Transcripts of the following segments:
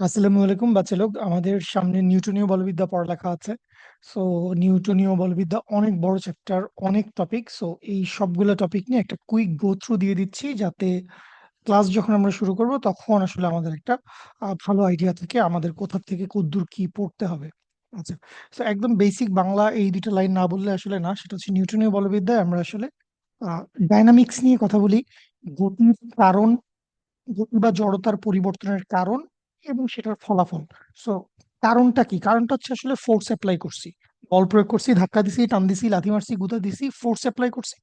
আসসালামু আলাইকুম, বাচ্চা আমাদের সামনে নিউটনীয় বলবিদ্যা পড়ালেখা আছে। সো নিউটনীয় বলবিদ্যা অনেক বড় চ্যাপ্টার অনেক টপিক সো এই সবগুলো টপিক নিয়ে একটা কুইক গো থ্রু দিয়ে দিচ্ছি যাতে ক্লাস যখন আমরা শুরু করব তখন আসলে আমাদের একটা ভালো আইডিয়া থাকে আমাদের কোথা থেকে কতদূর কি পড়তে হবে। আচ্ছা তো একদম বেসিক বাংলা এই দুটো লাইন না বললে আসলে না। সেটা হচ্ছে নিউটনীয় বলবিদ্যায় আমরা আসলে ডাইনামিক্স নিয়ে কথা বলি। গতির কারণ, গতি বা জড়তার পরিবর্তনের কারণ এবং সেটার ফলাফল। সো কারণটা কি? কারণটা হচ্ছে আসলে ফোর্স অ্যাপ্লাই করছি। বল প্রয়োগ করছি, ধাক্কা দিছি, টান দিছি, লাথি মারছি, গুঁতা দিছি ফোর্স অ্যাপ্লাই করছি।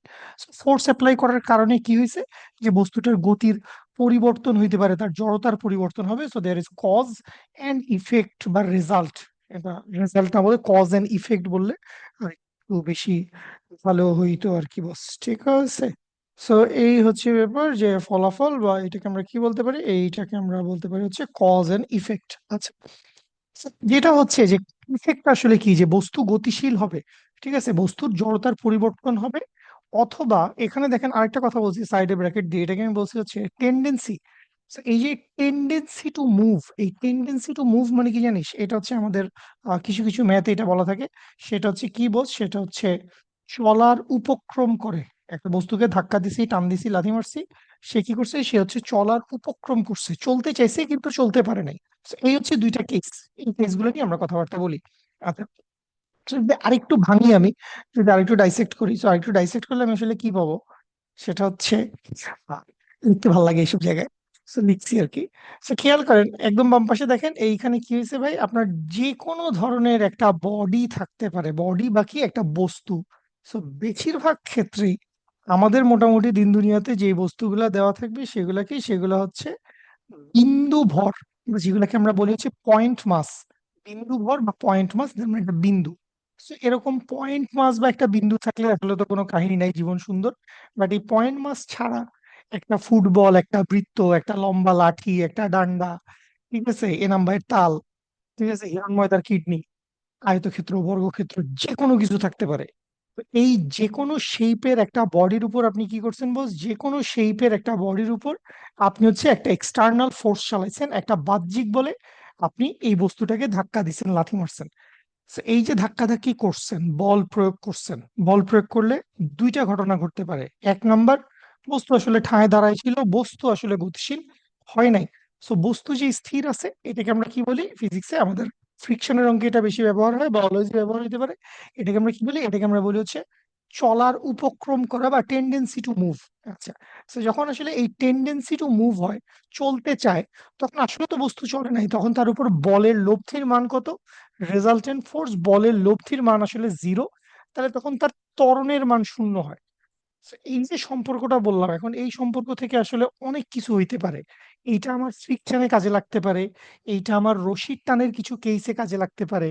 ফোর্স অ্যাপ্লাই করার কারণে কি হয়েছে? যে বস্তুটার গতির পরিবর্তন হইতে পারে, তার জড়তার পরিবর্তন হবে। So there is cause and effect বা রেজাল্ট এটা রেজাল্ট না বলে কজ অ্যান্ড ইফেক্ট বললে আর একটু বেশি ভালো হইতো আর কি বস ঠিক আছে? সো এই হচ্ছে ব্যাপার যে ফলাফল বা এটাকে আমরা কি বলতে পারি? এইটাকে আমরা বলতে পারি হচ্ছে কজ এন্ড ইফেক্ট আচ্ছা। যেটা হচ্ছে যে ইফেক্ট আসলে কি? যে বস্তু গতিশীল হবে, ঠিক আছে? বস্তুর জড়তার পরিবর্তন হবে। অথবা এখানে দেখেন আরেকটা কথা বলছি সাইডে ব্র্যাকেট দিয়ে। এটাকে আমি বলছি হচ্ছে টেন্ডেন্সি এই যে টেন্ডেন্সি টু মুভ এই টেন্ডেন্সি টু মুভ মানে কি জানিস? এটা হচ্ছে আমাদের কিছু কিছু ম্যাথে এটা বলা থাকে। সেটা হচ্ছে কি বোঝ? সেটা হচ্ছে চলার উপক্রম করে। একটা বস্তুকে ধাক্কা দিছি, টান দিছি, লাথি মারছি। সে কি করছে? সে হচ্ছে চলার উপক্রম করছে। চলতে চাইছে কিন্তু চলতে পারে নাই। এই হচ্ছে দুইটা কেস এই কেসগুলো নিয়ে আমরা কথাবার্তা বলি। আচ্ছা আরেকটু ভাঙি আমি, যদি আরেকটু ডাইসেক্ট করি তো আরেকটু ডাইসেক্ট করলে আমি আসলে কি পাবো? সেটা হচ্ছে লিখতে ভালো লাগে এইসব জায়গায়। তো লিখছি আর কি। তো খেয়াল করেন, একদম বাম পাশে দেখেন, এইখানে কি হয়েছে ভাই? আপনার যে কোনো ধরনের একটা বডি থাকতে পারে। বডি বা কি একটা বস্তু। তো বেশিরভাগ ক্ষেত্রেই আমাদের মোটামুটি দিন দুনিয়াতে যে বস্তুগুলা দেওয়া থাকবে সেগুলাকে সেগুলো হচ্ছে বিন্দু ভর যেগুলাকে আমরা বলি হচ্ছে পয়েন্ট মাস বিন্দু ভর বা পয়েন্ট মাস একটা বিন্দু। এরকম পয়েন্ট মাস বা একটা বিন্দু থাকলে আসলে তো কোনো কাহিনী নাই, জীবন সুন্দর। বাট এই পয়েন্ট মাস ছাড়া একটা ফুটবল, একটা বৃত্ত, একটা লম্বা লাঠি, একটা ডান্ডা, ঠিক আছে, এ নাম্বারের তাল, ঠিক আছে হিরণময় তার কিডনি, আয়তক্ষেত্র, বর্গক্ষেত্র যে কোনো কিছু থাকতে পারে। এই যে কোনো শেপের একটা বডির উপর আপনি কি করছেন বস যে কোনো শেপের একটা বডির উপর আপনি হচ্ছে একটা এক্সটার্নাল ফোর্স চালাইছেন, একটা বাহ্যিক বলে আপনি এই বস্তুটাকে ধাক্কা দিচ্ছেন লাথি মারছেন। এই যে ধাক্কাধাক্কি করছেন, বল প্রয়োগ করছেন, বল প্রয়োগ করলে দুইটা ঘটনা ঘটতে পারে। এক নাম্বার, বস্তু আসলে ঠায় দাঁড়ায় ছিল বস্তু আসলে গতিশীল, হয় নাই। সো বস্তু যে স্থির আছে, এটাকে আমরা কি বলি? ফিজিক্সে আমাদের ফ্রিকশনের অঙ্কে এটা বেশি ব্যবহার হয় বা অলওয়েজ ব্যবহার হতে পারে। এটাকে আমরা কি বলি? এটাকে আমরা বলি হচ্ছে চলার উপক্রম করা বা টেন্ডেন্সি টু মুভ আচ্ছা তো যখন আসলে এই টেন্ডেন্সি টু মুভ হয়, চলতে চায়, তখন আসলে তো বস্তু চলে নাই, তখন তার উপর বলের লব্ধির মান কত? রেজাল্টেন্ট ফোর্স বলের লব্ধির মান আসলে জিরো তাহলে তখন তার ত্বরণের মান শূন্য হয়। এই যে সম্পর্কটা বললাম, এখন এই সম্পর্ক থেকে আসলে অনেক কিছু হইতে পারে। এইটা আমার ফ্রিকশনে কাজে লাগতে পারে, এইটা আমার রশির টানের কিছু কেসে কাজে লাগতে পারে,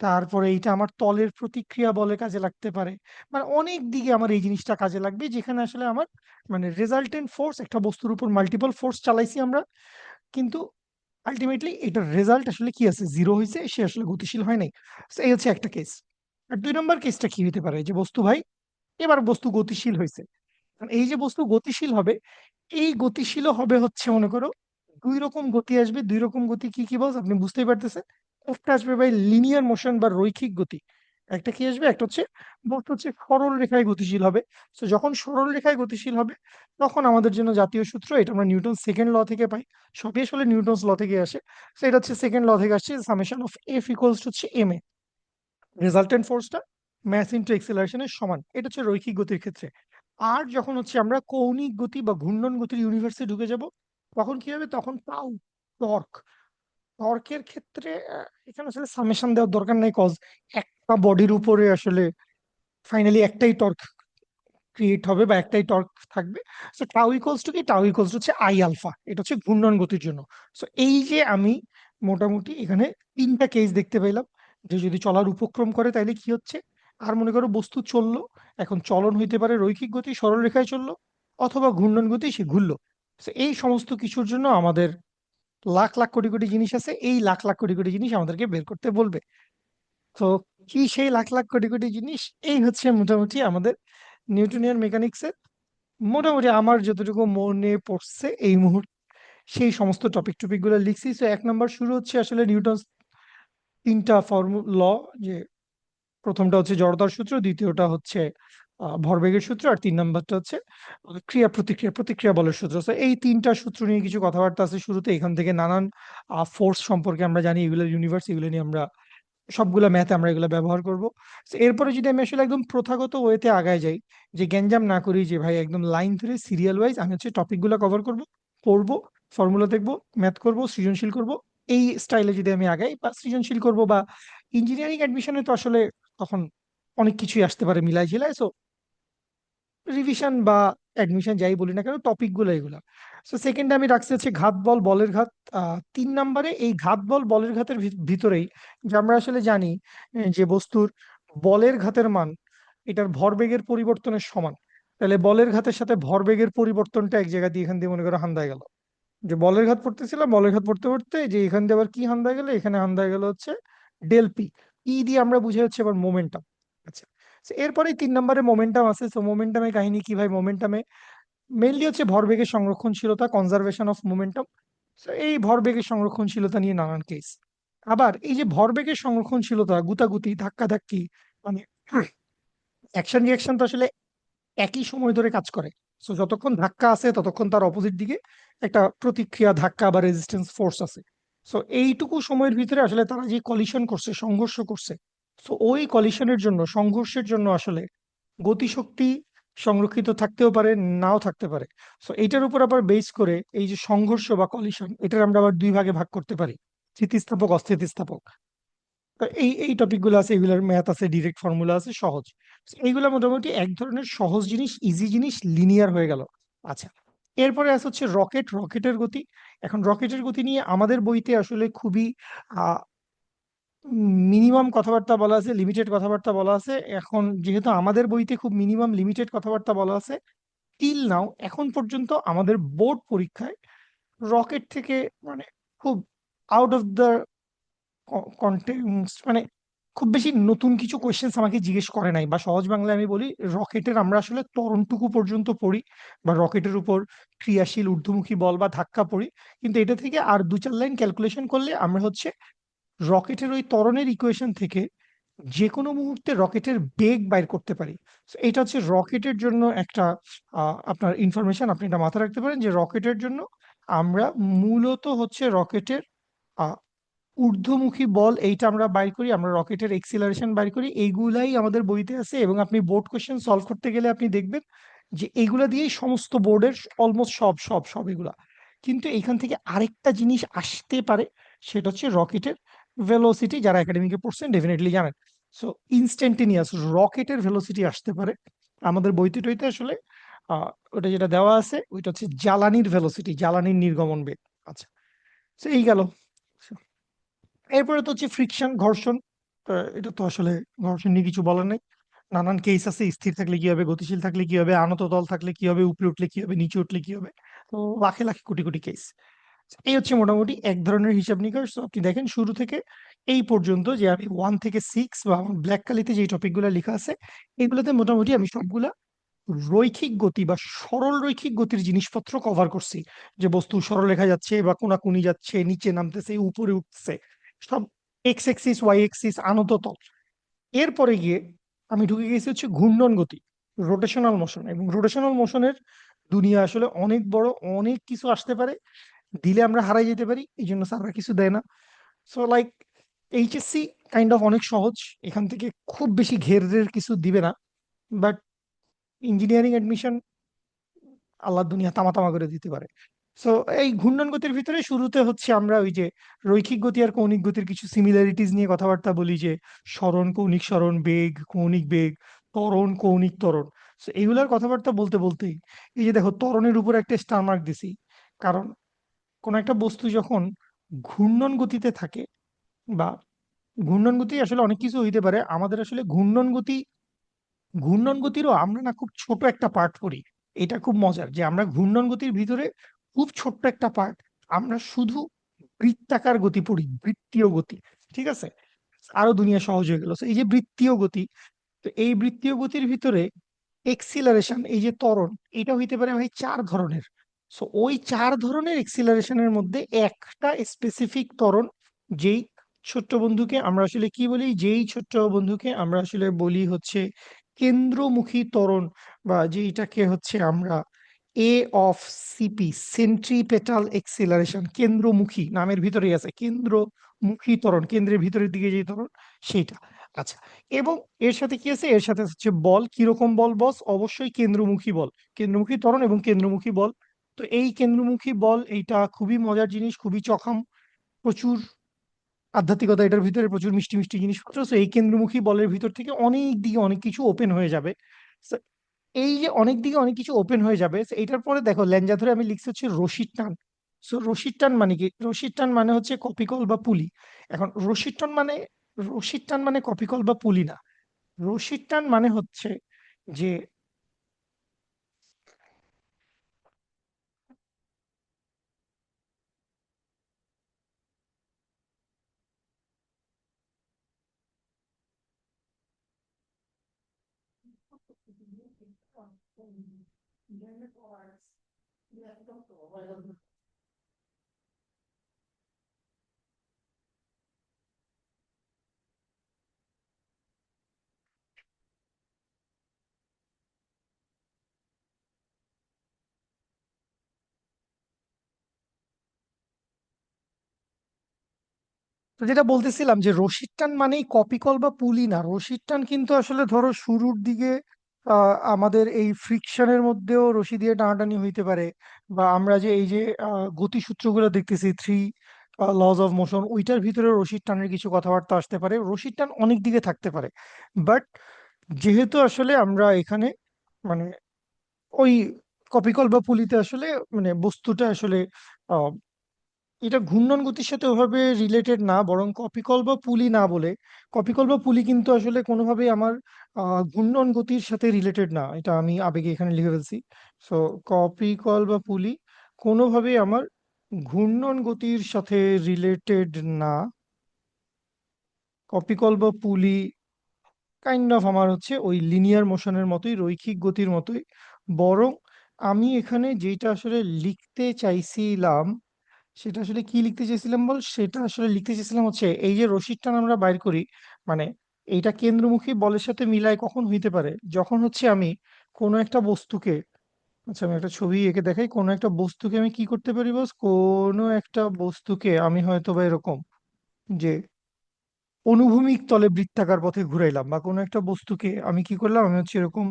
তারপরে এইটা আমার তলের প্রতিক্রিয়া বলে কাজে লাগতে পারে। মানে অনেক দিকে আমার এই জিনিসটা কাজে লাগবে, যেখানে আসলে আমার মানে রেজাল্টেন্ট ফোর্স একটা বস্তুর উপর মাল্টিপল ফোর্স চালাইছি আমরা, কিন্তু আলটিমেটলি এটার রেজাল্ট আসলে কি আছে? জিরো হয়েছে সে আসলে গতিশীল হয় নাই। এই হচ্ছে একটা কেস আর দুই নম্বর কেসটা কি হতে পারে? যে বস্তু ভাই, এবার বস্তু গতিশীল হয়েছে এই যে বস্তু গতিশীল হবে, এই গতিশীলও হবে হচ্ছে, মনে করো, দুই রকম গতি আসবে, দুই রকম গতি কি কি বস আপনি বুঝতেই পারতেছেন? একটা আসবে ভাই লিনিয়ার মোশন বা রৈখিক গতি, একটা কি আসবে? একটা হচ্ছে বস্তু হচ্ছে সরল রেখায় গতিশীল হবে। তো যখন সরল রেখায় গতিশীল হবে, তখন আমাদের জন্য জাতীয় সূত্র, এটা আমরা নিউটন সেকেন্ড ল থেকে পাই, সবই আসলে নিউটনস ল থেকে আসে। তো এটা হচ্ছে সেকেন্ড ল থেকে আসছে সামেশন অফ এফ ইকুয়ালস হচ্ছে এম এ রেজাল্টেন্ট ফোর্সটা ম্যাস ইন্টু এক্সেলারেশনের সমান, এটা হচ্ছে রৈখিক গতির ক্ষেত্রে। আর যখন হচ্ছে আমরা কৌণিক গতি বা ঘূর্ণন গতির ইউনিভার্সে ঢুকে যাব, তখন কি হবে? তখন তাও টর্ক টর্কের ক্ষেত্রে এখানে আসলে সামেশন দেওয়ার দরকার নেই কজ একটা বডির উপরে আসলে ফাইনালি একটাই টর্ক ক্রিয়েট হবে বা একটাই টর্ক থাকবে। সো টাউ ইকুয়ালস টু কি? টাউ ইকুয়ালস হচ্ছে আই আলফা এটা হচ্ছে ঘূর্ণন গতির জন্য। সো এই যে আমি মোটামুটি এখানে তিনটা কেস দেখতে পেলাম, যে যদি চলার উপক্রম করে তাইলে কি হচ্ছে? আর মনে করো বস্তু চলল। এখন চলন হইতে পারে রৈখিক গতি সরল রেখায় চলল, অথবা ঘূর্ণন গতি, সে ঘুরলো। এই সমস্ত কিছুর জন্য আমাদের লাখ লাখ কোটি কোটি জিনিস আছে। এই লাখ লাখ কোটি কোটি জিনিস আমাদেরকে বের করতে বলবে। তো কি সেই লাখ লাখ কোটি কোটি জিনিস? এই হচ্ছে মোটামুটি আমাদের নিউটনিয়ান মেকানিক্সের মোটামুটি আমার যতটুকু মনে পড়ছে এই মুহূর্তে, সেই সমস্ত টপিক টপিকগুলো লিখছি। তো এক নম্বর শুরু হচ্ছে আসলে নিউটন তিনটা ফর্মু ল যে প্রথমটা হচ্ছে জড়তার সূত্র, দ্বিতীয়টা হচ্ছে ভরবেগের সূত্র, আর তিন নাম্বারটা হচ্ছে ক্রিয়া প্রতিক্রিয়া প্রতিক্রিয়া বলের সূত্র। তো এই তিনটা সূত্র নিয়ে কিছু কথাবার্তা আছে শুরুতে। এখান থেকে নানান ফোর্স সম্পর্কে আমরা জানি, এগুলো ইউনিভার্স এগুলো নিয়ে আমরা সবগুলো ম্যাথে আমরা এগুলো ব্যবহার করব। এরপরে যদি আমি আসলে একদম প্রথাগত ওয়েতে আগায় যাই, যে গ্যাঞ্জাম না করি, যে ভাই একদম লাইন ধরে সিরিয়াল ওয়াইজ আমি হচ্ছে টপিকগুলো কভার করব, পড়ব ফর্মুলা দেখব ম্যাথ করব, সৃজনশীল করব, এই স্টাইলে যদি আমি আগাই বা সৃজনশীল করব বা ইঞ্জিনিয়ারিং অ্যাডমিশনে তো আসলে তখন অনেক কিছুই আসতে পারে মিলাই ঝিলাই। সো রিভিশন বা অ্যাডমিশন যাই বলি না কেন টপিকগুলো এগুলা। সো সেকেন্ড আমি রাখছি হচ্ছে ঘাত বল, বলের ঘাত। তিন নম্বরে এই ঘাত বল, বলের ঘাতের ভিতরেই যে আমরা আসলে জানি যে বস্তুর বলের ঘাতের মান, এটার ভরবেগের পরিবর্তনের সমান। তাহলে বলের ঘাতের সাথে ভরবেগের পরিবর্তনটা এক জায়গা দিয়ে এখান দিয়ে মনে করো হান্দায় গেল। যে বলের ঘাত পড়তেছিলাম, বলের ঘাত পড়তে পড়তে যে এখান দিয়ে আবার কি হান্দায় গেল? এখানে হান্দায় গেল হচ্ছে ডেল পি। ই দিয়ে আমরা বুঝে হচ্ছে আবার মোমেন্টাম আচ্ছা। এরপরে তিন নম্বরে মোমেন্টাম আছে। তো মোমেন্টামের কাহিনী কি ভাই? মোমেন্টামে মেইনলি হচ্ছে ভরবেগের সংরক্ষণশীলতা কনজারভেশন অফ মোমেন্টাম এই ভরবেগের সংরক্ষণশীলতা নিয়ে নানান কেস আবার এই যে ভরবেগের সংরক্ষণশীলতা, গুতাগুতি, ধাক্কাধাক্কি মানে অ্যাকশন রিয়াকশন তো আসলে একই সময় ধরে কাজ করে। সো যতক্ষণ ধাক্কা আছে, ততক্ষণ তার অপোজিট দিকে একটা প্রতিক্রিয়া, ধাক্কা বা রেজিস্ট্যান্স ফোর্স আছে। সো এইটুকু সময়ের ভিতরে আসলে তারা যে কলিশন করছে, সংঘর্ষ করছে সো ওই কলিশনের জন্য, সংঘর্ষের জন্য আসলে গতিশক্তি সংরক্ষিত থাকতেও পারে, নাও থাকতে পারে। সো এটার উপর আবার বেস করে এই যে সংঘর্ষ বা কলিশন এটার আমরা আবার দুই ভাগে ভাগ করতে পারি, স্থিতিস্থাপক, অস্থিতিস্থাপক। এই এই টপিকগুলো আছে, এগুলোর ম্যাথ আছে ডিরেক্ট ফর্মুলা আছে, সহজ। এইগুলো মোটামুটি এক ধরনের সহজ জিনিস ইজি জিনিস লিনিয়ার হয়ে গেল। আচ্ছা এরপরে আছে হচ্ছে রকেট, রকেটের গতি। এখন রকেটের গতি নিয়ে আমাদের বইতে আসলে খুবই মিনিমাম কথাবার্তা বলা আছে, লিমিটেড কথাবার্তা বলা আছে। এখন যেহেতু আমাদের বইতে খুব মিনিমাম, লিমিটেড কথাবার্তা বলা আছে টিল নাও, এখন পর্যন্ত আমাদের বোর্ড পরীক্ষায় রকেট থেকে মানে খুব আউট অফ দ্য কন্টেক্সট মানে খুব বেশি নতুন কিছু কোয়েশ্চেন্স আমাকে জিজ্ঞেস করে নাই। বা সহজ বাংলায় আমি বলি, রকেটের আমরা আসলে ত্বরণটুকু পর্যন্ত পড়ি বা রকেটের উপর ক্রিয়াশীল ঊর্ধ্বমুখী বল বা ধাক্কা পড়ি। কিন্তু এটা থেকে আর দু চার লাইন ক্যালকুলেশন করলে আমরা হচ্ছে রকেটের ওই তরণের ইকুয়েশন থেকে যে কোনো মুহূর্তে রকেটের বেগ বাইর করতে পারি। এটা হচ্ছে রকেটের জন্য একটা আপনার ইনফরমেশন আপনি এটা মাথায় রাখতে পারেন যে রকেটের জন্য আমরা মূলত হচ্ছে রকেটের ঊর্ধ্বমুখী বল এইটা আমরা বাইর করি, আমরা রকেটের এক্সিলারেশন বাইর করি, এইগুলাই আমাদের বইতে আছে এবং আপনি বোর্ড কোশ্চেন সলভ করতে গেলে আপনি দেখবেন যে এইগুলা দিয়েই সমস্ত বোর্ডের অলমোস্ট সব সব সব এগুলা। কিন্তু এখান থেকে আরেকটা জিনিস আসতে পারে, সেটা হচ্ছে রকেটের ভেলোসিটি যারা একাডেমিকে পড়ছেন ডেফিনেটলি জানেন। সো ইনস্ট্যান্টেনিয়াস রকেটের ভেলোসিটি আসতে পারে। আমাদের বইতে টইতে আসলে ওটা যেটা দেওয়া আছে, ওইটা হচ্ছে জ্বালানির ভেলোসিটি জ্বালানির নির্গমন বেগ। আচ্ছা। তো এই গেল। এরপরে তো হচ্ছে ফ্রিকশন ঘর্ষণ এটা তো আসলে ঘর্ষণ নিয়ে কিছু বলার নেই। নানান কেস আছে, স্থির থাকলে কি হবে, গতিশীল থাকলে কি হবে, আনত তল থাকলে কি হবে, উপরে উঠলে কি হবে, নিচে উঠলে কি হবে। তো লাখে লাখে কোটি কোটি কেস এই হচ্ছে মোটামুটি এক ধরনের হিসাব নিকাশ। তো আপনি দেখেন শুরু থেকে এই পর্যন্ত যে আমি ওয়ান থেকে সিক্স বা আমার ব্ল্যাক কালিতে যে টপিকগুলো লেখা আছে, এগুলোতে মোটামুটি আমি সবগুলা রৈখিক গতি বা সরল রৈখিক গতির জিনিসপত্র কভার করছি। যে বস্তু সরলরেখা যাচ্ছে বা কোনাকুনি যাচ্ছে, নিচে নামতেছে, উপরে উঠছে সব এক্স এক্সিস ওয়াই এক্সিস আনত তল। এরপরে গিয়ে আমি ঢুকে গেছি হচ্ছে ঘূর্ণন গতি রোটেশনাল মোশন এবং রোটেশনাল মোশনের দুনিয়া আসলে অনেক বড়, অনেক কিছু আসতে পারে, দিলে আমরা হারাই যেতে পারি এই জন্য স্যাররা কিছু দেয় না। So like HSC kind of অনেক সহজ, এখান থেকে খুব বেশি ঘেরের কিছু দিবে না। বাট ইঞ্জিনিয়ারিং অ্যাডমিশন আল্লাহ দুনিয়া তামা তামা করে দিতে পারে। সো এই ঘূর্ণন গতির ভিতরে শুরুতে হচ্ছে আমরা ওই যে রৈখিক গতি আর কৌণিক গতির কিছু সিমিলারিটিস নিয়ে কথাবার্তা বলি যে সরণ কৌণিক সরণ বেগ, কৌণিক বেগ, ত্বরণ, কৌণিক ত্বরণ। সো এইগুলার কথাবার্তা বলতে বলতেই এই যে দেখো ত্বরণের উপর একটা স্টার মার্ক দিছি। কারণ কোন একটা বস্তু যখন ঘূর্ণন গতিতে থাকে বা ঘূর্ণন গতি আসলে অনেক কিছু হইতে পারে, আমাদের আসলে ঘূর্ণন গতি, ঘূর্ণন গতিরও আমরা না খুব ছোট একটা পার্ট পড়ি। এটা খুব মজার যে আমরা ঘূর্ণন গতির ভিতরে খুব ছোট্ট একটা পার্ট আমরা শুধু বৃত্তাকার গতি পড়ি, বৃত্তীয় গতি, ঠিক আছে? আরও দুনিয়া সহজ হয়ে গেল। এই যে বৃত্তীয় গতি, তো এই বৃত্তীয় গতির ভিতরে এক্সিলারেশন এই যে ত্বরণ এটা হইতে পারে ভাই চার ধরনের। সো ওই চার ধরনের এক্সিলারেশনের মধ্যে একটা স্পেসিফিক ত্বরণ, যেই ছোট্ট বন্ধুকে আমরা আসলে কি বলি? যেই ছোট্ট বন্ধুকে আমরা আসলে বলি হচ্ছে কেন্দ্রমুখী ত্বরণ, বা যেইটাকে হচ্ছে আমরা এ অফ সিপি সেন্ট্রিপেটাল এক্সিলারেশন কেন্দ্রমুখী, নামের ভিতরেই আছে, কেন্দ্রমুখী ত্বরণ, কেন্দ্রের ভিতরের দিকে যে ত্বরণ, সেইটা আচ্ছা। এবং এর সাথে কি আছে? এর সাথে হচ্ছে বল, কীরকম বল, বস? অবশ্যই কেন্দ্রমুখী বল, কেন্দ্রমুখী ত্বরণ এবং কেন্দ্রমুখী বল। তো এই কেন্দ্রমুখী বল, এইটা খুবই মজার জিনিস, খুবই চখাম, প্রচুর আধ্যাত্মিকতা, এটার ভিতরে প্রচুর মিষ্টি মিষ্টি জিনিসপত্র। তো এই কেন্দ্রমুখী বলের ভিতর থেকে অনেক দিকে অনেক কিছু ওপেন হয়ে যাবে। এই যে অনেক দিকে অনেক কিছু ওপেন হয়ে যাবে এটার এইটার পরে দেখো ল্যাঞ্জা ধরে আমি লিখছি হচ্ছে রশিদ টান সো রশিদ টান মানে কি? রশিদ টান মানে হচ্ছে কপিকল বা পুলি। এখন রশিদ টান মানে রশিদ টান মানে কপিকল বা পুলি না। রশিদ টান মানে হচ্ছে যে তো যেটা বলতেছিলাম যে রশিদ টান মানেই কপিকল বা পুলি না। রশিদ টান কিন্তু আসলে ধরো শুরুর দিকে আমাদের এই ফ্রিকশনের মধ্যেও রশি দিয়ে টানাটানি হইতে পারে বা আমরা যে এই যে গতিসূত্রগুলো দেখতেছি থ্রি লজ অফ মোশন ওইটার ভিতরে রশিদ টানের কিছু কথাবার্তা আসতে পারে। রশিদ টান অনেক দিকে থাকতে পারে। বাট যেহেতু আসলে আমরা এখানে মানে ওই কপিকল বা পুলিতে আসলে মানে বস্তুটা আসলে এটা ঘূর্ণন গতির সাথে ওভাবে রিলেটেড না, বরং কপিকল বা পুলি না বলে। কপিকল বা পুলি কিন্তু আসলে কোনোভাবেই আমার ঘূর্ণন গতির সাথে রিলেটেড না। এটা আমি আবেগে এখানে লিখে ফেলছি। সো কপিকল বা পুলি কোনোভাবেই আমার ঘূর্ণন গতির সাথে রিলেটেড না। কপিকল বা পুলি কাইন্ড অফ আমার হচ্ছে ওই লিনিয়ার মোশনের মতোই, রৈখিক গতির মতোই। বরং আমি এখানে যেটা আসলে লিখতে চাইছিলাম সেটা আসলে কি লিখতে চেয়েছিলাম বল? সেটা আসলে লিখতে চেয়েছিলাম হচ্ছে, এই যে রশিদ টান আমরা বাইর করি মানে এইটা কেন্দ্রমুখী বলের সাথে মিলায় কখন হইতে পারে? যখন হচ্ছে আমি কোনো একটা বস্তুকে আচ্ছা আমি একটা ছবি এঁকে দেখাই, কোনো একটা বস্তুকে আমি কি করতে পারি বস? কোনো একটা বস্তুকে আমি হয়তো বা এরকম যে অনুভূমিক তলে বৃত্তাকার পথে ঘুরাইলাম বা কোনো একটা বস্তুকে আমি কি করলাম? আমি হচ্ছে এরকম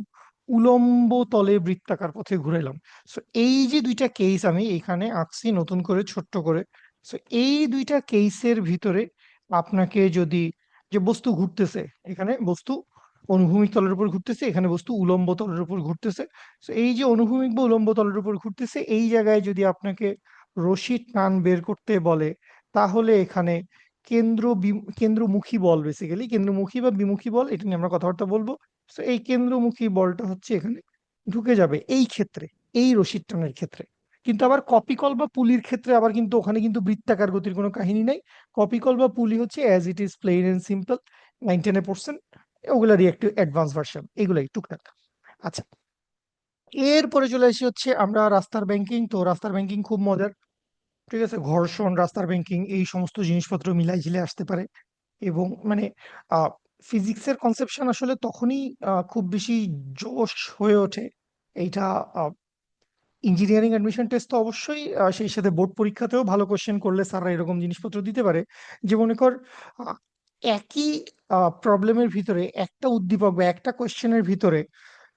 উলম্ব তলে বৃত্তাকার পথে ঘুরাইলাম। সো এই যে দুইটা কেস আমি এখানে আঁকছি নতুন করে, ছোট্ট করে সো এই দুইটা কেসের ভিতরে আপনাকে যদি যে বস্তু ঘুরতেছে, এখানে বস্তু অনুভূমিক তলের উপর ঘুরতেছে, এখানে বস্তু উলম্ব তলের উপর ঘুরতেছে। তো এই যে অনুভূমিক বা উলম্ব তলের উপর ঘুরতেছে, এই জায়গায় যদি আপনাকে রশির টান বের করতে বলে, তাহলে এখানে কেন্দ্র কেন্দ্রমুখী বল বেসিক্যালি কেন্দ্রমুখী বা বিমুখী বল, এটা নিয়ে আমরা কথাবার্তা বলব। তো এই কেন্দ্রমুখী বলটা হচ্ছে এখানে ঢুকে যাবে এই ক্ষেত্রে, এই রশিদ টানের ক্ষেত্রে। কিন্তু আবার কপিকল বা পুলির ক্ষেত্রে আবার কিন্তু ওখানে কিন্তু বৃত্তাকার গতির কোনো কাহিনী নাই। কপিকল বা পুলি হচ্ছে as it is plain and simple nine ten percent ওগুলারই একটু অ্যাডভান্স ভার্সন এগুলাই টুকটাক। আচ্ছা এরপরে চলে আসি হচ্ছে আমরা রাস্তার ব্যাংকিং তো রাস্তার ব্যাংকিং খুব মজার। ঠিক আছে, ঘর্ষণ, রাস্তার ব্যাংকিং এই সমস্ত জিনিসপত্র মিলাই ঝিলে আসতে পারে। এবং মানে ফিজিক্সের কনসেপশন আসলে তখনই খুব বেশি জোশ হয়ে ওঠে। এইটা ইঞ্জিনিয়ারিং অ্যাডমিশন টেস্ট তো অবশ্যই সেই সাথে বোর্ড পরীক্ষাতেও ভালো কোশ্চেন করলে স্যাররা এরকম জিনিসপত্র দিতে পারে। যে মনে কর একই প্রবলেমের ভিতরে একটা উদ্দীপক বা একটা কোশ্চেনের ভিতরে,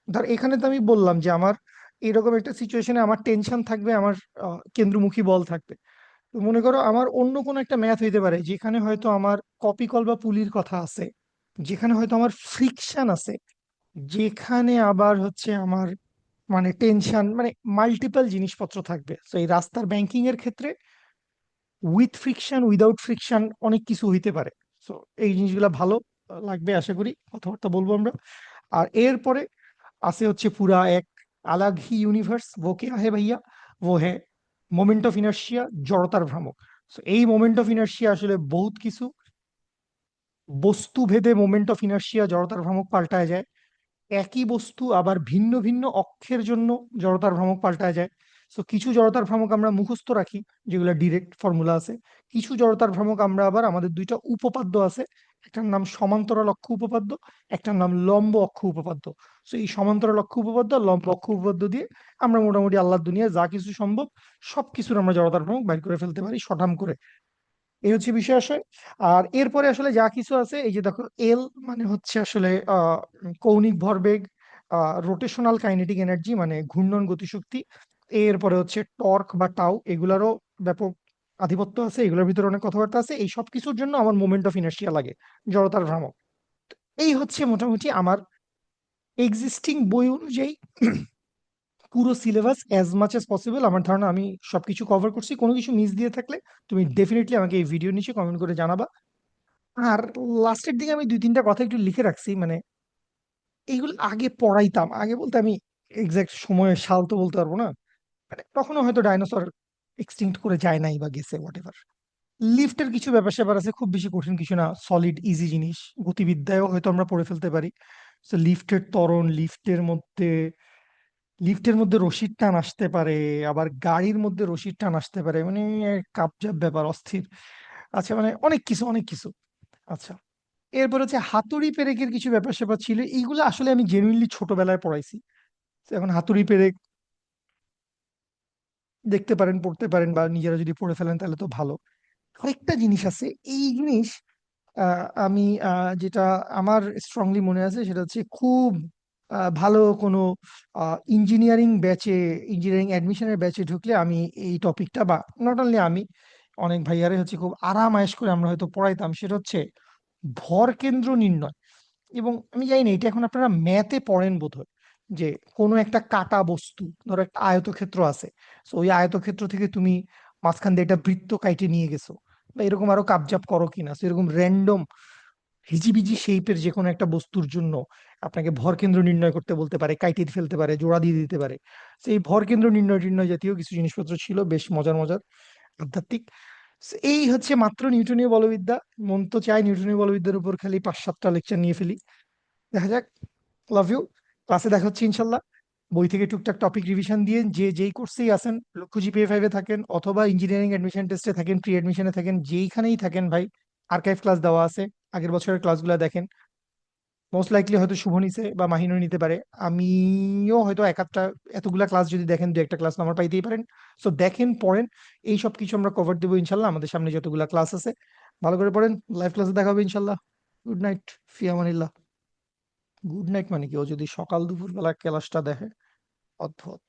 ধর এখানে তো আমি বললাম যে আমার এরকম একটা সিচুয়েশনে আমার টেনশন থাকবে, আমার কেন্দ্রমুখী বল থাকবে। তো মনে করো আমার অন্য কোনো একটা ম্যাথ হইতে পারে, যেখানে হয়তো আমার কপিকল বা পুলির কথা আছে। যেখানে হয়তো আমার ফ্রিকশন আছে, যেখানে আবার হচ্ছে আমার মানে টেনশন মানে মাল্টিপল জিনিসপত্র থাকবে। তো এই রাস্তার ব্যাংকিং এর ক্ষেত্রে উইথ ফ্রিকশন উইদাউট ফ্রিকশন অনেক কিছু হইতে পারে। সো এই জিনিসগুলো ভালো লাগবে আশা করি, কথাবার্তা বলব আমরা। আর এরপরে আছে হচ্ছে পুরা এক আলাগ হি ইউনিভার্স ও কে হে ভাইয়া? ও হে মোমেন্ট অফ ইনার্শিয়া জড়তার ভ্রামক। সো এই মোমেন্ট অফ ইনার্শিয়া আসলে বহুত কিছু। বস্তু ভেদে মোমেন্ট অফ ইনার্শিয়া জড়তার ভ্রামক পাল্টায় যায়। একই বস্তু আবার ভিন্ন ভিন্ন অক্ষের জন্য জড়তার ভ্রামক পাল্টায় যায়। সো কিছু জড়তার ভ্রামক আমরা মুখস্থ রাখি, যেগুলো ডিরেক্ট ফর্মুলা আছে। কিছু জড়তার ভ্রামক আমরা আবার আমাদের দুইটা উপপাদ্য আছে। একটার নাম সমান্তরাল অক্ষ উপপাদ্য, একটার নাম লম্ব অক্ষ উপপাদ্য। সো এই সমান্তরাল অক্ষ উপপাদ্য লম্ব অক্ষ উপপাদ্য দিয়ে আমরা মোটামুটি আল্লাহর দুনিয়া যা কিছু সম্ভব সব কিছুর আমরা জড়তার ভ্রামক বাইর করে ফেলতে পারি সঠাম করে। এই হচ্ছে বিষয় আসলে। আর এরপরে আসলে যা কিছু আছে, এই যে দেখো এল মানে হচ্ছে আসলে কৌণিক ভরবেগ রোটেশনাল কাইনেটিক এনার্জি মানে ঘূর্ণন গতিশক্তি। এরপরে হচ্ছে টর্ক বা টাউ এগুলারও ব্যাপক আধিপত্য আছে, এগুলোর ভিতরে অনেক কথাবার্তা আছে। এই সব কিছুর জন্য আমার মোমেন্ট অফ ইনার্শিয়া লাগে, জড়তার ভ্রামক। এই হচ্ছে মোটামুটি আমার এক্সিস্টিং বই অনুযায়ী পুরো syllabus as much as possible আমার ধারণা আমি সবকিছু কভার করছি। কোনো কিছু মিস দিয়ে থাকলে তুমি ডেফিনেটলি আমাকে এই ভিডিও নিচে কমেন্ট করে জানাবা। আর লাস্টের দিকে আমি দুই, তিনটা কথা একটু লিখে রাখছি মানে এইগুলো আগে পড়াইতাম। আগে বলতে আমি এক্সাক্ট সময় সাল তো বলতে পারব না। মানে তখনও হয়তো ডাইনোসর এক্সটিংক্ট করে যায় নাই বা গেছে হোয়াট এভার লিফটের কিছু ব্যাপার স্যাপার আছে, খুব বেশি কঠিন কিছু না। সলিড ইজি জিনিস। গতিবিদ্যায়ও হয়তো আমরা পড়ে ফেলতে পারি। লিফটের ত্বরণ, লিফটের মধ্যে লিফটের মধ্যে রশির টান আসতে পারে, আবার গাড়ির মধ্যে রশির টান আসতে পারে মানে কাপজাপ ব্যাপার, অস্থির। আচ্ছা মানে অনেক কিছু অনেক কিছু। আচ্ছা এরপর হচ্ছে হাতুড়ি পেরেকের কিছু ব্যাপার স্যাপার ছিল, এইগুলো আসলে আমি জেনুইনলি ছোটবেলায় পড়াইছি। এখন হাতুড়ি পেরেক দেখতে পারেন, পড়তে পারেন, বা নিজেরা যদি পড়ে ফেলেন তাহলে তো ভালো। আরেকটা জিনিস আছে, এই জিনিস আমি যেটা আমার স্ট্রংলি মনে আছে, সেটা হচ্ছে খুব ভালো কোনো ইঞ্জিনিয়ারিং ব্যাচে ইঞ্জিনিয়ারিং অ্যাডমিশনের ব্যাচে ঢুকলে আমি এই টপিকটা বা নট অনলি আমি, অনেক ভাইয়ারে হচ্ছে খুব আরাম আয়েশ করে আমরা হয়তো পড়াইতাম, সেটা হচ্ছে ভর কেন্দ্র নির্ণয়। এবং আমি জানি না, এটা এখন আপনারা ম্যাথে পড়েন বোধহয়, যে কোনো একটা কাটা বস্তু, ধরো একটা আয়তক্ষেত্র আছে তো ওই আয়তক্ষেত্র থেকে তুমি মাঝখান দিয়ে একটা বৃত্ত কাইটে নিয়ে গেছো, বা এরকম আরও কাপজাপ করো কিনা তো এরকম র্যান্ডম হিজিবিজি শেপের যে কোনো একটা বস্তুর জন্য আপনাকে ভর কেন্দ্র নির্ণয় করতে বলতে পারে, কাইটে ফেলতে পারে, জোড়া দিয়ে দিতে পারে। এই ভর কেন্দ্র নির্ণয় টির্ণয় জাতীয় কিছু জিনিসপত্র ছিল, বেশ মজার মজার, আধ্যাত্মিক। এই হচ্ছে মাত্র নিউটনীয় বলবিদ্যা। মন তো চায় নিউটনীয় বলবিদ্যার উপর খালি পাঁচ সাতটা লেকচার নিয়ে ফেলি। দেখা যাক। লাভ ইউ ক্লাসে দেখা হচ্ছে ইনশাল্লাহ। বই থেকে টুকটাক টপিক রিভিশন দিয়ে যে যেই কোর্সেই আছেন, লক্ষ্য জিপিএ ফাইভে থাকেন অথবা ইঞ্জিনিয়ারিং অ্যাডমিশন টেস্টে থাকেন প্রি অ্যাডমিশনে থাকেন, যেইখানেই থাকেন ভাই আর্কাইভ ক্লাস দেওয়া আছে। আগের বছরের ক্লাসগুলো দেখেন। মোস্ট লাইকলি হয়তো শুভ নিছে বা মাহিনও নিতে পারে। আমিও হয়তো এক একটা, এতগুলা ক্লাস যদি দেখেন, দু একটা ক্লাস নাম্বার পাইতেই পারেন। সো দেখেন, পড়েন, এই সব কিছু আমরা কভার দেবো ইনশাল্লাহ। আমাদের সামনে যতগুলা ক্লাস আছে। ভালো করে পড়েন লাইভ ক্লাসে দেখা হবে ইনশাল্লাহ। গুড নাইট ফিয়ামানিল্লাহ গুড নাইট মানে কি? ও যদি সকাল দুপুর বেলা ক্লাসটা দেখে, অদ্ভুত।